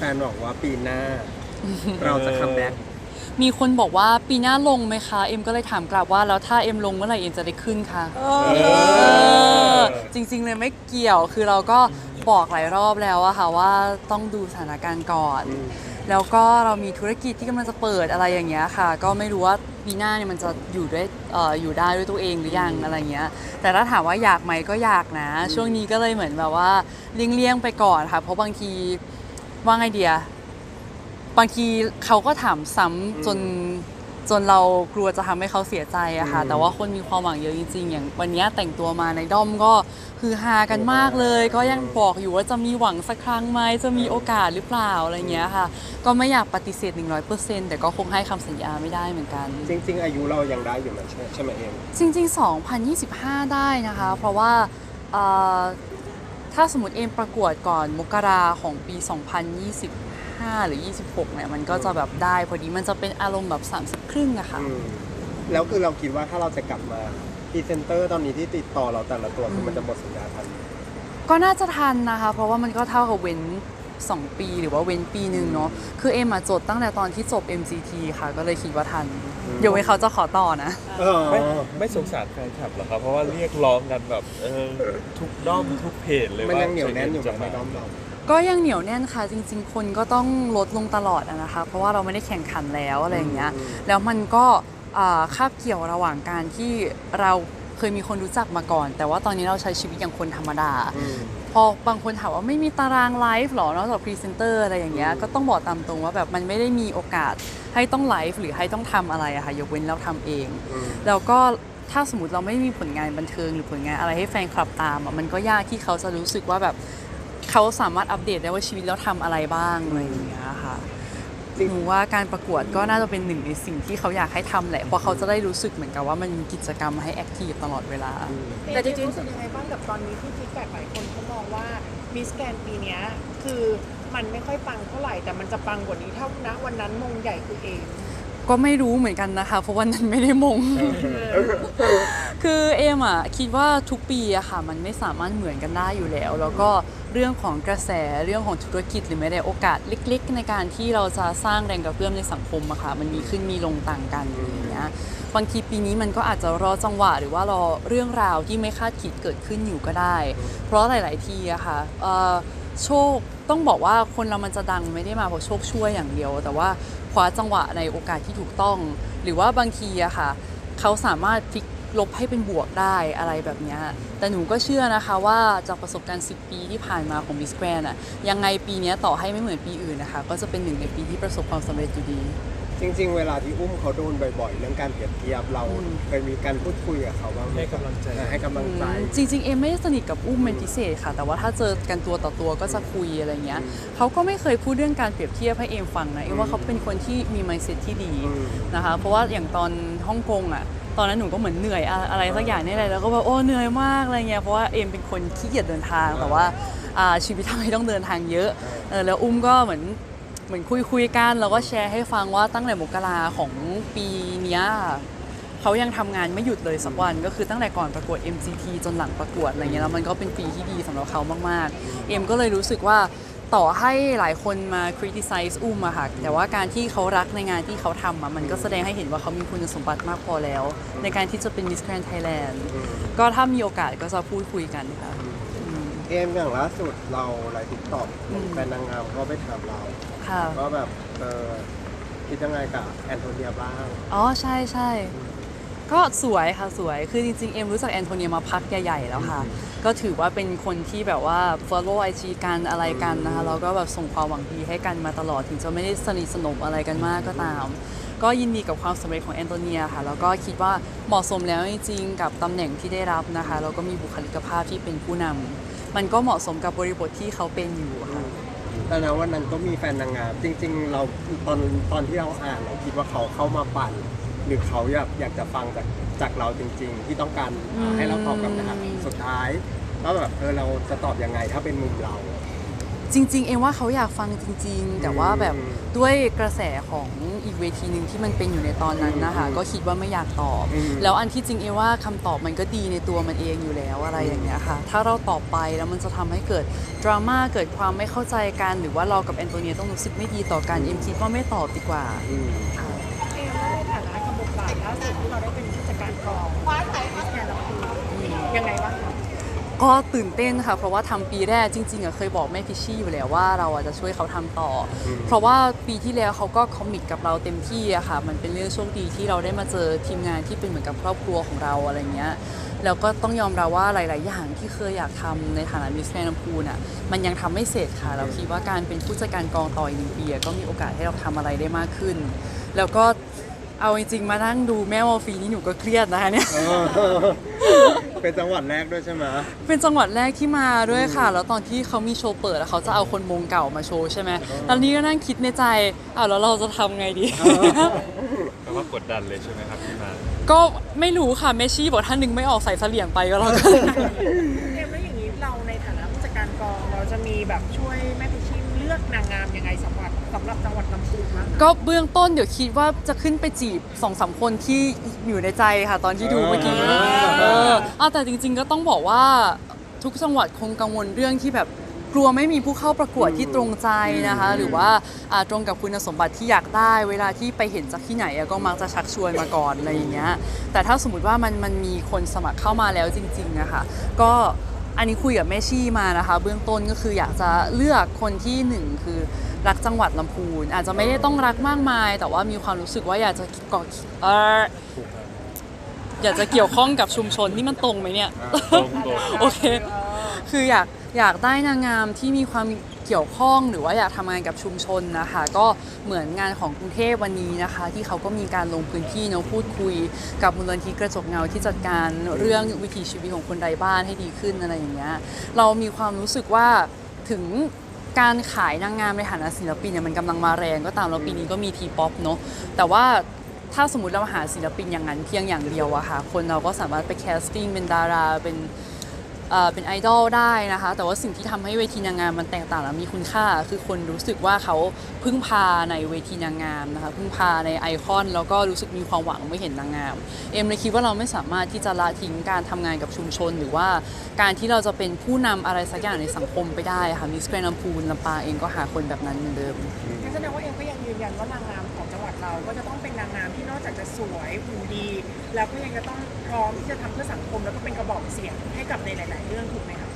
ฟนๆบอกว่าปีหน้า เราจะคัมแบ็กมีคนบอกว่าปีหน้าลงไหมคะ เอ็มก็เลยถามกลับว่าแล้วถ้าเอ็มลงเมื่อไหร่เอ็มจะได้ขึ้นคะเออจริงๆเลยไม่เกี่ยวคือเราก็บอกหลายรอบแล้วอะค่ะว่าต้องดูสถานการณ์ก่อน แล้วก็เรามีธุรกิจที่กำลังจะเปิดอะไรอย่างเงี้ยค่ะ ก็ไม่รู้ว่าปีหน้าเนี่ยมันจะอยู่ด้วยเอ่ออยู่ได้ด้วยตัวเองหรือยังอะไรเงี้ย แต่ถ้าถามว่าอยากไหมก็อยากนะ ช่วงนี้ก็เลยเหมือนแบบว่าเลี่ยงๆไปก่อนค่ะ เพราะบางที ว่าไงเดียบางทีเขาก็ถามซ้ำจนจนเรากลัวจะทำให้เขาเสียใจอะค่ะอืมแต่ว่าคนมีความหวังเยอะจริง ๆ อย่างวันเนี้ยแต่งตัวมาในด้อมก็คือฮากันมากเลย ก็ยังบอกอยู่ว่าจะมีหวังสักครั้งไหมจะมีโอกาสหรือเปล่าอะไรเงี้ยค่ะ ก็ไม่อยากปฏิเสธ 100%แต่ก็คงให้คำสัญญาไม่ได้เหมือนกัน จริง ๆ อายุเรายังได้อยู่นะใช่ใช่ไหมเอ็มจริง ๆ 2025 ได้นะคะ เพราะว่าเอ่อ ถ้าสมมติเอมประกวดก่อนมกราของปี 2025 หรือ 26เนี่ยมันก็จะแบบได้พอดีมันจะเป็นอารมณ์แบบ 30 ครึ่งอะค่ะ อืมแล้วคือเราคิดว่าถ้าเราจะกลับมาพรีเซนเตอร์ตอนนี้ที่ติดต่อเราแต่ละตัวคือมันจะหมดสัญญาทัน ก็น่าจะทันนะคะ เพราะว่ามันก็เท่ากับเว้น 2 ปีหรือว่าเว้นปีหนึ่งเนาะคือเอ็มอะจดตั้งแต่ตอนที่จบ MCT ค่ะ ก็เลยคิดว่าทันอืมเดี๋ยวไว้เขาจะขอต่อนะ เออไม่ไม่สงสารแฟนคลับเหรอครับ เพราะว่าเรียกร้องกันแบบเออทุกด้อมทุกเพจเลยมันว่ายังเหนียวแน่นอยู่จะในด้อมเรา ก็ยังเหนียวแน่นค่ะ จริง ๆ คนก็ต้องลดลงตลอดอะนะคะ เพราะว่าเราไม่ได้แข่งขันแล้วอะไรอย่างเงี้ยอืมแล้วมันก็อ่าคาบเกี่ยวระหว่างการที่เราเคยมีคนรู้จักมาก่อน แต่ว่าตอนนี้เราใช้ชีวิตอย่างคนธรรมดา อืม พอบางคนถามว่าไม่มีตารางไลฟ์หรอนอกจากพรีเซนเตอร์อะไรอย่างเงี้ยก็ต้องบอกตามตรงว่าแบบมันไม่ได้มีโอกาสให้ต้องไลฟ์หรือให้ต้องทำอะไรอะค่ะยกเว้นเราทำเองอืมแล้วก็ถ้าสมมติเราไม่มีผลงานบันเทิงหรือผลงานอะไรให้แฟนคลับตามอะมันก็ยากที่เขาจะรู้สึกว่าแบบเขาสามารถอัปเดตได้ว่าชีวิตเราทำอะไรบ้างอะไรอย่างเงี้ยค่ะ หนูว่าการประกวดก็น่าจะเป็นหนึ่งในสิ่งที่เขาอยากให้ทำแหละ เพราะเขาจะได้รู้สึกเหมือนกับว่ามันมีกิจกรรมให้แอคทีฟตลอดเวลา แต่จริงๆรู้สึกยังไงบ้างกับตอนนี้ที่ฟีดแบ็กหลายคนเขามองว่ามิสแกนปีเนี้ยคือมันไม่ค่อยปังเท่าไหร่แต่มันจะปังกว่านี้เท่านะวันนั้นมงใหญ่คือเอง ก็ไม่รู้เหมือนกันนะคะ เพราะวันนั้นไม่ได้มง คือเอมอะคิดว่าทุกปีอะค่ะ มันไม่สามารถเหมือนกันได้อยู่แล้ว แล้วก็เรื่องของกระแสเรื่องของธุรกิจหรือแม้แต่โอกาสเล็ก ๆ ในการที่เราจะสร้างแรงกระเพื่อมในสังคมอะค่ะ มันมีขึ้นมีลงต่างกันอย่างเงี้ยบางทีปีนี้มันก็อาจจะรอจังหวะหรือว่ารอเรื่องราวที่ไม่คาดคิดเกิดขึ้นอยู่ก็ได้ เพราะหลาย ๆ ทีอะค่ะเอ่อ โชคต้องบอกว่าคนเรามันจะดังไม่ได้มาเพราะโชคช่วยอย่างเดียว แต่ว่าคว้าจังหวะในโอกาสที่ถูกต้อง หรือว่าบางทีอะค่ะ เขาสามารถพลิกลบให้เป็นบวกได้อะไรแบบนี้แต่หนูก็เชื่อนะคะว่าจากประสบการณ์ 10 ปีที่ผ่านมาของมิสแกรนอะยังไงปีนี้ต่อให้ไม่เหมือนปีอื่นนะคะ ก็จะเป็นหนึ่งในปีที่ประสบความสำเร็จอยู่ดี จริง ๆ เวลาที่อุ้มเขาโดนบ่อยๆ เรื่องการเปรียบเทียบเราอืมเคยมีการพูดคุยกับเขาบ้างไหมให้กำลังใจเออให้กำลังใจ จริงๆ เอ็มไม่ได้สนิทกับอุ้มเป็นพิเศษค่ะ แต่ว่าถ้าเจอกันตัวต่อตัวก็จะคุยอะไรเงี้ยอืมเขาก็ไม่เคยพูดเรื่องการเปรียบเทียบให้เอ็มฟังนะเอ็มว่าเขาเป็นคนที่มี mindset ที่ดีอืม นะคะ เพราะว่าอย่างตอนฮ่องกงอะ ตอนนั้นหนูก็เหมือนเหนื่อยอะอะไรสักอย่างนี่แหละแล้วก็แบบโอ้เหนื่อยมากอะไรเงี้ยเพราะว่าเอ็มเป็นคนขี้เกียจเดินทางแต่ว่าอ่าชีวิตทำไมต้องเดินทางเยอะเออแล้วอุ้มก็เหมือน เหมือนคุยคุยกันแล้วก็แชร์ให้ฟังว่าตั้งแต่มกราของปีเนี้ยเขายังทำงานไม่หยุดเลยสักวัน ก็คือตั้งแต่ก่อนประกวด MCT จนหลังประกวดอะไรเงี้ยแล้วมันก็เป็นปีที่ดีสำหรับเขามากๆ เอ็มก็เลยรู้สึกว่าต่อให้หลายคนมา criticize อุ้มอะค่ะ แต่ว่าการที่เขารักในงานที่เขาทำอะมันก็แสดงให้เห็นว่าเขามีคุณสมบัติมากพอแล้ว ในการที่จะเป็น Miss Grand Thailand ก็ถ้ามีโอกาสก็จะพูดคุยกันค่ะ เอมอย่างล่าสุดเราไลฟ์ทิกตอกอืมแฟนนางงามก็ไปถามเราค่ะว่าแบบเออคิดยังไงกับแอนโทเนียบ้าง อ๋อใช่ใช่ก็สวยค่ะสวยคือจริงๆ เอ็มรู้จักแอนโทเนียมาพักใหญ่ๆแล้วค่ะ ก็ถือว่าเป็นคนที่แบบว่า follow IG กันอะไรกันนะคะแล้วก็แบบส่งความหวังดีให้กันมาตลอดถึงจะไม่ได้สนิทสนมอะไรกันมากก็ตาม ก็ยินดีกับความสำเร็จของแอนโทเนียค่ะ แล้วก็คิดว่าเหมาะสมแล้วจริงๆ กับตำแหน่งที่ได้รับนะคะแล้วก็มีบุคลิกภาพที่เป็นผู้นำ มันก็เหมาะสมกับบริบทที่เขาเป็นอยู่ค่ะแต่นะวันนั้นก็มีแฟนนางงามจริง ๆ เราตอนตอนที่เราอ่านเราคิดว่าเขาเข้ามาปั่น หรือเขาอยากอยากจะฟังจากจากเราจริง ๆ ที่ต้องการให้เราตอบกับนะครับสุดท้ายแล้วแบบเออเราจะตอบยังไงถ้าเป็นมุมเรา จจริง ๆ เองว่าเขาอยากฟังจริง ๆ แต่ว่าแบบด้วยกระแสของอีกเวทีหนึ่งที่มันเป็นอยู่ในตอนนั้นนะคะก็คิดว่าไม่อยากตอบอืมแล้วอันที่จริงเอว่าคำตอบมันก็ดีในตัวมันเองอยู่แล้วอะไรอย่างเงี้ยค่ะ ถ้าเราตอบไปแล้วมันจะทำให้เกิดดราม่าเกิดความไม่เข้าใจกันหรือว่าเรากับแอนโทเนียต้องรู้สึกไม่ดีต่อกันเอ็มคิดว่าไม่ตอบดีกว่าอืมค่ะเอ็มว่าในฐานะกับบทบาทล่าสุดที่เราได้เป็นผู้จัดการกองฟ้าใสมิสแกนลำพูนยังไงบ้างคะ ก็ตื่นเต้นค่ะ เพราะว่าทำปีแรกจริงๆอะเคยบอกแม่พิชชี่อยู่แล้วว่าเราอะจะช่วยเขาทำต่ออเพราะว่าปีที่แล้วเขาก็คอมมิตกับเราเต็มที่อะค่ะ มันเป็นเรื่องโชคดีที่เราได้มาเจอทีมงานที่เป็นเหมือนกับครอบครัวของเราอะไรเงี้ยแล้วก็ต้องยอมรับว่าหลาย ๆ อย่างที่เคยอยากทำในฐานะมิสแกรนด์พูนอะมันยังทำไม่เสร็จค่ะเราคิดว่าการเป็นผู้จัดการกองต่ออีกหนึ่งปีอะก็มีโอกาสให้เราทำอะไรได้มากขึ้น แล้วก็เอาจริงๆมานั่งดูแม่วอลฟีนี่หนูก็เครียดนะคะเนี่ยเออ เป็นจังหวัดแรกด้วยใช่ไหมเป็นจังหวัดแรกที่มาด้วยค่ะ แล้วตอนที่เขามีโชว์เปิดอะเขาจะเอาคนมงเก่ามาโชว์ใช่ไหมตอนนี้ก็นั่งคิดในใจอ้าวแล้วเราจะทำไงดีแปลว่ากดดันเลยใช่ไหมครับที่มาก็ไม่รู้ค่ะแม่ชี่บอกถ้านึงไม่ออกใส่เสลี่ยงไปก็แล้วกันเอ็มแล้วอย่างนี้เราในฐานะผู้จัดการกองเราจะมีแบบช่วยแม่พิชชี่เลือกนางงามยังไงสำหรับสำหรับจังหวัดลำพูนบ้างคะก็เบื้องต้นเดี๋ยวคิดว่าจะขึ้นไปจีบสองสามคนที่อยู่ในใจค่ะ ตอนที่ดูเมื่อกี้อ่าเออเอาแต่จริง ๆ ก็ต้องบอกว่าทุกจังหวัดคงกังวลเรื่องที่แบบกลัวไม่มีผู้เข้าประกวดที่ตรงใจนะคะ หรือว่าอ่าตรงกับคุณสมบัติที่อยากได้ เวลาที่ไปเห็นจากที่ไหนอะก็มักจะชักชวนมาก่อนอะไรอย่างเงี้ยแต่ถ้าสมมติว่ามันมันมีคนสมัครเข้ามาแล้วจริงๆนะคะก็ อันนี้คุยกับแม่ชี่มานะคะ เบื้องต้นก็คืออยากจะเลือกคนที่หนึ่งคือรักจังหวัดลำพูน อาจจะไม่ได้ต้องรักมากมาย แต่ว่ามีความรู้สึกว่าอยากจะเกาะเอออยากจะเกี่ยวข้องกับชุมชนนี่มันตรงไหมเนี่ย ตรงตรงโอเค คืออยากอยากได้นางงามที่มีความ เกี่ยวข้องหรือว่าอยากทำงานกับชุมชนนะคะ ก็เหมือนงานของกรุงเทพวันนี้นะคะ ที่เขาก็มีการลงพื้นที่เนอะพูดคุย กับมูลนิธิกระจกเงาที่จัดการเรื่องวิถีชีวิตของคนไร้บ้านให้ดีขึ้นอะไรอย่างเงี้ยเรามีความรู้สึกว่าถึงการขายนางงามในฐานะศิลปินเนี่ยมันกำลังมาแรงก็ตามแล้วปีนี้ก็มีทีป๊อปเนอะแต่ว่าถ้าสมมติเราหาศิลปินอย่างนั้นเพียงอย่างเดียวอะค่ะคนเราก็สามารถไปแคสติ้งเป็นดาราเป็น เป็นไอดอลได้นะคะ แต่ว่าสิ่งที่ทำให้เวทีนางงามมันแตกต่างและมีคุณค่า คือคนรู้สึกว่าเขาพึ่งพาในเวทีนางงามนะคะพึ่งพาในไอคอน แล้วก็รู้สึกมีความหวังเมื่อเห็นนางงาม เอ็มเลยคิดว่าเราไม่สามารถที่จะละทิ้งการทำงานกับชุมชน หรือว่าการที่เราจะเป็นผู้นำอะไรสักอย่างในสังคมไปได้ค่ะมิสแกรนด์ลำพูนลำปางเองก็หาคนแบบนั้นเหมือนเดิมแสดงว่าเอ็มก็ยังยืนยันว่านางงาม เราก็จะต้องเป็นนางงามที่นอกจากจะสวยหุ่นดี แล้วก็ยังจะต้องพร้อมที่จะทำเพื่อสังคม แล้วก็เป็นกระบอกเสียงให้กับในหลาย ๆ เรื่องถูกไหมคะ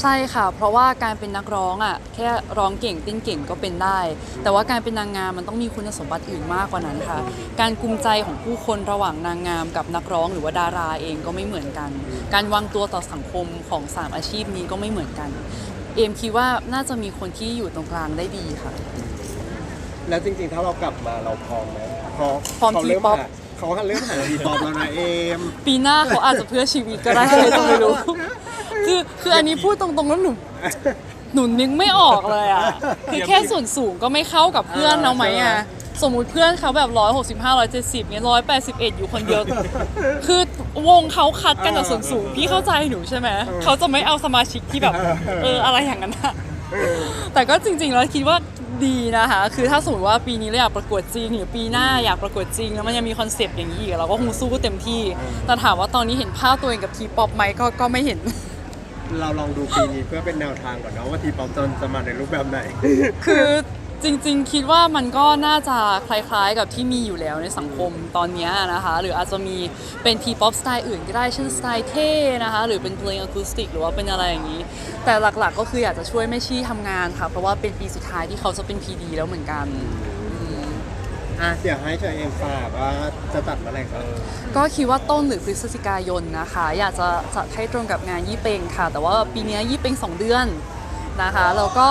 ใช่ค่ะ เพราะว่าการเป็นนักร้องอะแค่ร้องเก่งเต้นเก่งก็เป็นได้ แต่ว่าการเป็นนางงามมันต้องมีคุณสมบัติอื่นมากกว่านั้นค่ะ การกุมใจของผู้คนระหว่างนางงามกับนักร้องหรือว่าดาราเองก็ไม่เหมือนกัน การวางตัวต่อสังคมของสามอาชีพนี้ก็ไม่เหมือนกัน เอมคิดว่าน่าจะมีคนที่อยู่ตรงกลางได้ดีค่ะ แล้วจริงๆ ถ้าเรากลับมาเราพร้อมไหมเพราะพร้อมเขาเริ่ม T-pop หาเขาเริ่มหาทีป๊อปแล้วนะเอม ปีหน้าเขาอาจจะเพื่อชีวิตก็ได้ใครจะไม่รู้ คือคืออันนี้พูดตรงๆแล้วหนูหนูนึกไม่ออกเลยอะ คือแค่ส่วนสูงก็ไม่เข้ากับเพื่อนเราไหมอะ สมมุติเพื่อนเขาแบบ165 170เนี่ย181อยู่คนเดียว คือวงเขาคัดกันจากส่วนสูง พี่เข้าใจหนูใช่ไหม เขาจะไม่เอาสมาชิกที่แบบ เอออะไรอย่างนั้นอะแต่ก็จริงๆแล้วคิดว่า ดีนะคะ คือถ้าสมมติว่าปีนี้เราอยากประกวดจริง หรือปีหน้าอยากประกวดจริง แล้วมันยังมีคอนเซปต์อย่างนี้อีกเราก็คงสู้เต็มที่ แต่ถามว่าตอนนี้เห็นภาพตัวเองกับทีป๊อปไหมก็ก็ไม่เห็น เราลองดูปีนี้เพื่อเป็นแนวทางก่อนเนาะว่าทีป๊อปจะจะมาในรูปแบบไหน คือ จริงๆ คิดว่ามันก็น่าจะคล้ายๆกับที่มีอยู่แล้วในสังคมตอนเนี้ยนะคะ หรืออาจจะมีเป็นทีป๊อปสไตล์อื่นก็ได้เช่นสไตล์เท่นะคะ หรือเป็นเพลงอะคูสติกหรือว่าเป็นอะไรอย่างนี้ แต่หลักๆก็คืออยากจะช่วยแม่ชี่ทำงานค่ะ เพราะว่าเป็นปีสุดท้ายที่เขาจะเป็น PD แล้วเหมือนกัน อะเดี๋ยวให้เชอเอมฝากว่าจะจัดเมื่อไหร่ครับก็คิดว่าต้นหรือพฤศจิกายนนะคะ อยากจะจัดให้ตรงกับงานยี่เปงค่ะ แต่ว่าปีนี้ยี่เปง2เดือนนะคะแล้วก็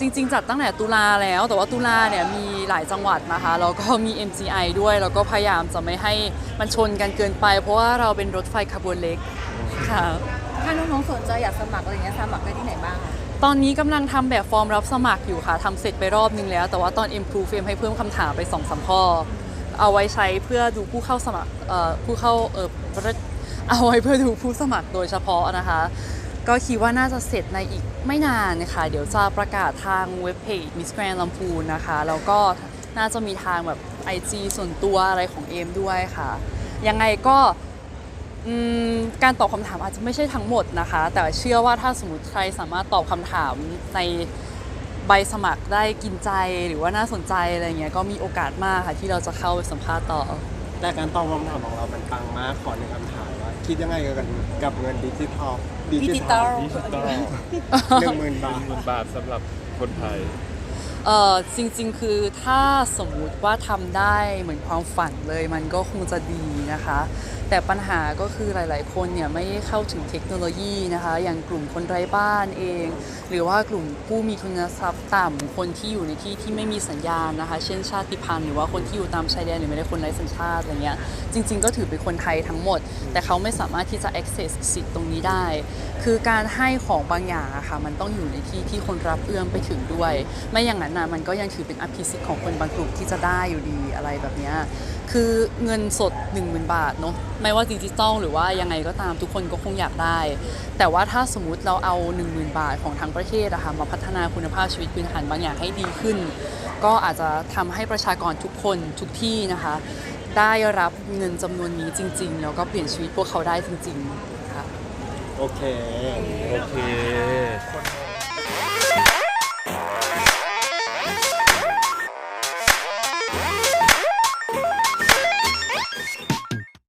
จริง ๆ จัดตั้งแต่ตุลาแล้ว แต่ว่าตุลาเนี่ยมีหลายจังหวัดนะคะแล้วก็มี MGI ด้วยแล้วก็พยายามจะไม่ให้มันชนกันเกินไป เพราะว่าเราเป็นรถไฟขบวนเล็กค่ะถ้าน้องๆสนใจอยากสมัครอะไรเงี้ยสมัครได้ที่ไหนบ้างคะตอนนี้กำลังทำแบบฟอร์มรับสมัครอยู่ค่ะทำเสร็จไปรอบนึงแล้ว แต่ว่าตอน improve เฟรมให้เพิ่มคำถามไป2อสข้อ เอาไว้ใช้เพื่อดูผู้เข้าสมัครเอ่อผู้เข้าเออเอาไว้เพื่อดูผู้สมัครโดยเฉพาะนะคะ ก็คิดว่าน่าจะเสร็จในอีกไม่นานนะคะ เดี๋ยวจะประกาศทางเว็บเพจ Miss Grand ลำพูนนะคะ แล้วก็น่าจะมีทางแบบ IG ส่วนตัวอะไรของเอมด้วยค่ะ ยังไงก็การตอบคำถามอาจจะไม่ใช่ทั้งหมดนะคะ แต่เชื่อว่าถ้าสมมติใครสามารถตอบคำถามในใบสมัครได้กินใจหรือว่าน่าสนใจอะไรเงี้ยก็มีโอกาสมากค่ะที่เราจะเข้าไปสัมภาษณ์ต่อ แต่การตอบคำถามของเรามันปังมากขอหนึ่งคำถามว่า คิดยังไงกับกับเงินดิจิทัลดิดิจิจิทัตอลลดิจิตอลหนึ่งหมื่นบาท หมื่นบาทสำหรับคนไทย เออจริงๆ คือถ้าสมมุติว่าทำได้เหมือนความฝันเลยมันก็คงจะดีนะคะ แต่ปัญหาก็คือหลายๆ คนเนี่ยไม่เข้าถึงเทคโนโลยีนะคะ อย่างกลุ่มคนไร้บ้านเอง หรือว่ากลุ่มผู้มีทุนทรัพย์ต่ำคนที่อยู่ในที่ที่ไม่มีสัญญาณนะคะ เช่นชาติพันธุ์หรือว่าคนที่อยู่ตามชายแดนหรือไม่ได้คนไร้สัญชาติอะไรเงี้ยจริง ๆ ก็ถือเป็นคนไทยทั้งหมด แต่เขาไม่สามารถที่จะ access สิทธิ์ตรงนี้ได้ คือการให้ของบางอย่างอะค่ะมันต้องอยู่ในที่ที่คนรับเอื้อมไปถึงด้วย ไม่อย่างนั้นนะมันก็ยังถือเป็นอภิสิทธิ์ของคนบางกลุ่มที่จะได้อยู่ดีอะไรแบบนี้คือเงินสด 1 0,000 บาทเนาะไม่ว่าดิจิตอลหรือว่ายังไงก็ตามทุกคนก็คงอยากได้ แต่ว่าถ้าสมมุติเราเอา 1 0,000 บาทของทั้งประเทศอะค่ะมาพัฒนาคุณภาพชีวิตพื้นฐานบางอย่างให้ดีขึ้น ก็อาจจะทำให้ประชากรทุกคนทุกที่นะคะ ได้รับเงินจำนวนนี้จริง ๆ แล้วก็เปลี่ยนชีวิตพวกเขาได้จริงๆค่ะโอเค โอเค